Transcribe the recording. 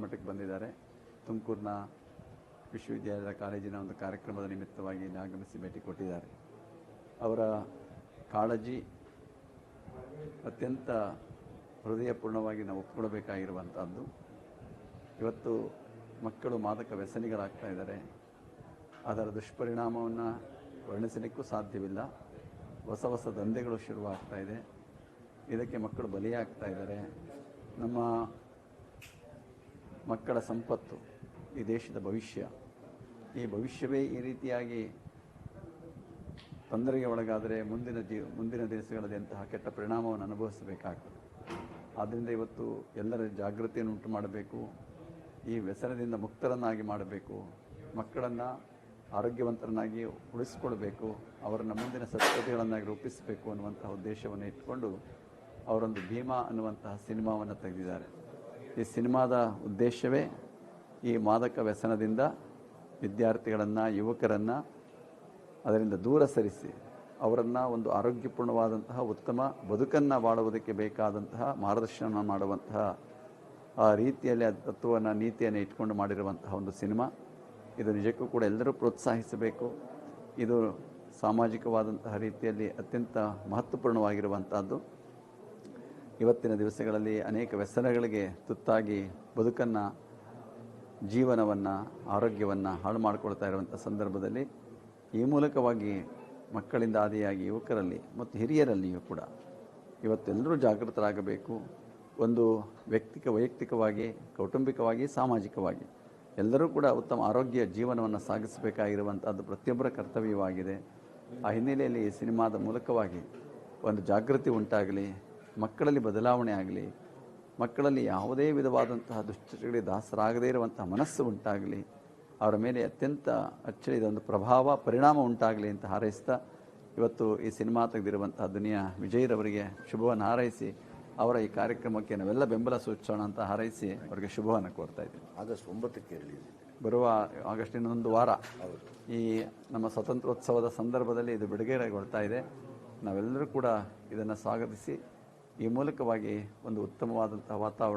ಮಟ್ಟಕ್ಕೆ ಬಂದಿದ್ದಾರೆ. ತುಮಕೂರಿನ ವಿಶ್ವವಿದ್ಯಾಲಯದ ಕಾಲೇಜಿನ ಒಂದು ಕಾರ್ಯಕ್ರಮದ ನಿಮಿತ್ತವಾಗಿ ಇಲ್ಲಿ ಆಗಮಿಸಿ ಭೇಟಿ ಕೊಟ್ಟಿದ್ದಾರೆ. ಅವರ ಕಾಳಜಿ ಅತ್ಯಂತ ಹೃದಯಪೂರ್ಣವಾಗಿ ನಾವು ಒಪ್ಕೊಳ್ಬೇಕಾಗಿರುವಂಥದ್ದು ಇವತ್ತು ಮಕ್ಕಳು ಮಾದಕ ವ್ಯಸನಿಗಳಾಗ್ತಾ ಇದ್ದಾರೆ. ಅದರ ದುಷ್ಪರಿಣಾಮವನ್ನು ವರ್ಣಿಸಲಿಕ್ಕೂ ಸಾಧ್ಯವಿಲ್ಲ. ಹೊಸ ಹೊಸ ದಂಧೆಗಳು ಶುರುವಾಗ್ತಾ ಇದೆ. ಇದಕ್ಕೆ ಮಕ್ಕಳು ಬಲಿಯಾಗ್ತಾ ಇದ್ದಾರೆ. ನಮ್ಮ ಮಕ್ಕಳ ಸಂಪತ್ತು, ಈ ದೇಶದ ಭವಿಷ್ಯ. ಈ ಭವಿಷ್ಯವೇ ಈ ರೀತಿಯಾಗಿ ತೊಂದರೆಗೆ ಒಳಗಾದರೆ ಮುಂದಿನ ದಿ ಮುಂದಿನ ದಿವಸಗಳಲ್ಲಿ ಅಂತಹ ಕೆಟ್ಟ ಪರಿಣಾಮವನ್ನು ಅನುಭವಿಸಬೇಕಾಗ್ತದೆ. ಆದ್ದರಿಂದ ಇವತ್ತು ಎಲ್ಲರ ಜಾಗೃತಿಯನ್ನು ಉಂಟು ಮಾಡಬೇಕು, ಈ ವ್ಯಸನದಿಂದ ಮುಕ್ತರನ್ನಾಗಿ ಮಾಡಬೇಕು, ಮಕ್ಕಳನ್ನು ಆರೋಗ್ಯವಂತರನ್ನಾಗಿ ಉಳಿಸಿಕೊಳ್ಬೇಕು, ಅವರನ್ನು ಮುಂದಿನ ಸಂಸ್ಕೃತಿಗಳನ್ನಾಗಿ ರೂಪಿಸಬೇಕು ಅನ್ನುವಂತಹ ಉದ್ದೇಶವನ್ನು ಇಟ್ಕೊಂಡು ಅವರೊಂದು ಭೀಮಾ ಅನ್ನುವಂತಹ ಸಿನಿಮಾವನ್ನು ತೆಗೆದಿದ್ದಾರೆ. ಈ ಸಿನಿಮಾದ ಉದ್ದೇಶವೇ ಈ ಮಾದಕ ವ್ಯಸನದಿಂದ ವಿದ್ಯಾರ್ಥಿಗಳನ್ನು, ಯುವಕರನ್ನು ಅದರಿಂದ ದೂರ ಸರಿಸಿ, ಅವರನ್ನು ಒಂದು ಆರೋಗ್ಯಪೂರ್ಣವಾದಂತಹ ಉತ್ತಮ ಬದುಕನ್ನು ಬಾಳುವುದಕ್ಕೆ ಬೇಕಾದಂತಹ ಮಾರ್ಗದರ್ಶನ ಮಾಡುವಂತಹ ಆ ರೀತಿಯಲ್ಲಿ ತತ್ವವನ್ನು, ನೀತಿಯನ್ನು ಇಟ್ಕೊಂಡು ಮಾಡಿರುವಂತಹ ಒಂದು ಸಿನಿಮಾ. ಇದು ನಿಜಕ್ಕೂ ಕೂಡ ಎಲ್ಲರೂ ಪ್ರೋತ್ಸಾಹಿಸಬೇಕು. ಇದು ಸಾಮಾಜಿಕವಾದಂತಹ ರೀತಿಯಲ್ಲಿ ಅತ್ಯಂತ ಮಹತ್ವಪೂರ್ಣವಾಗಿರುವಂಥದ್ದು ಇವತ್ತಿನ ದಿವಸಗಳಲ್ಲಿ ಅನೇಕ ವ್ಯಸನಗಳಿಗೆ ತುತ್ತಾಗಿ ಬದುಕನ್ನು, ಜೀವನವನ್ನು, ಆರೋಗ್ಯವನ್ನು ಹಾಳು ಮಾಡಿಕೊಳ್ತಾ ಇರುವಂಥ ಸಂದರ್ಭದಲ್ಲಿ ಈ ಮೂಲಕವಾಗಿ ಮಕ್ಕಳಿಂದ ಆದಿಯಾಗಿ ಯುವಕರಲ್ಲಿ ಮತ್ತು ಹಿರಿಯರಲ್ಲಿಯೂ ಕೂಡ ಇವತ್ತೆಲ್ಲರೂ ಜಾಗೃತರಾಗಬೇಕು. ಒಂದು ವ್ಯಕ್ತಿಕ, ವೈಯಕ್ತಿಕವಾಗಿ, ಕೌಟುಂಬಿಕವಾಗಿ, ಸಾಮಾಜಿಕವಾಗಿ ಎಲ್ಲರೂ ಕೂಡ ಉತ್ತಮ ಆರೋಗ್ಯ ಜೀವನವನ್ನು ಸಾಗಿಸಬೇಕಾಗಿರುವಂಥದ್ದು ಪ್ರತಿಯೊಬ್ಬರ ಕರ್ತವ್ಯವಾಗಿದೆ. ಆ ಹಿನ್ನೆಲೆಯಲ್ಲಿ ಈ ಸಿನಿಮಾದ ಮೂಲಕವಾಗಿ ಒಂದು ಜಾಗೃತಿ ಉಂಟಾಗಲಿ ಮಕ್ಕಳಲ್ಲಿ ಬದಲಾವಣೆ ಆಗಲಿ ಮಕ್ಕಳಲ್ಲಿ ಯಾವುದೇ ವಿಧವಾದಂತಹ ದುಶ್ಚಟಗಳಿಗೆ ದಾಸರಾಗದೇ ಇರುವಂತಹ ಮನಸ್ಸು ಉಂಟಾಗಲಿ ಅವರ ಮೇಲೆ ಅತ್ಯಂತ ಅಚ್ಚಳಿದ ಒಂದು ಪ್ರಭಾವ ಪರಿಣಾಮ ಉಂಟಾಗಲಿ ಅಂತ ಹಾರೈಸ್ತಾ ಇವತ್ತು ಈ ಸಿನಿಮಾ ತೆಗೆದಿರುವಂತಹ ದುನಿಯಾ ವಿಜಯ್ರವರಿಗೆ ಶುಭವನ್ನು ಹಾರೈಸಿ ಅವರ ಈ ಕಾರ್ಯಕ್ರಮಕ್ಕೆ ನಾವೆಲ್ಲ ಬೆಂಬಲ ಸೂಚಿಸೋಣ ಅಂತ ಹಾರೈಸಿ ಅವರಿಗೆ ಶುಭವನ್ನು ಕೋರ್ತಾ ಇದ್ದೀನಿ. ಆಗಸ್ಟ್ ಒಂಬತ್ತಕ್ಕೆ ಬರುವ ಆಗಸ್ಟ್ ಇನ್ನೊಂದು ವಾರ ಈ ನಮ್ಮ ಸ್ವತಂತ್ರೋತ್ಸವದ ಸಂದರ್ಭದಲ್ಲಿ ಇದು ಬಿಡುಗಡೆಗೊಳ್ತಾ ಇದೆ. ನಾವೆಲ್ಲರೂ ಕೂಡ ಇದನ್ನು ಸ್ವಾಗತಿಸಿ ಈ ಮೂಲಕವಾಗಿ ಒಂದು ಉತ್ತಮವಾದಂತಹ ವಾತಾವರಣ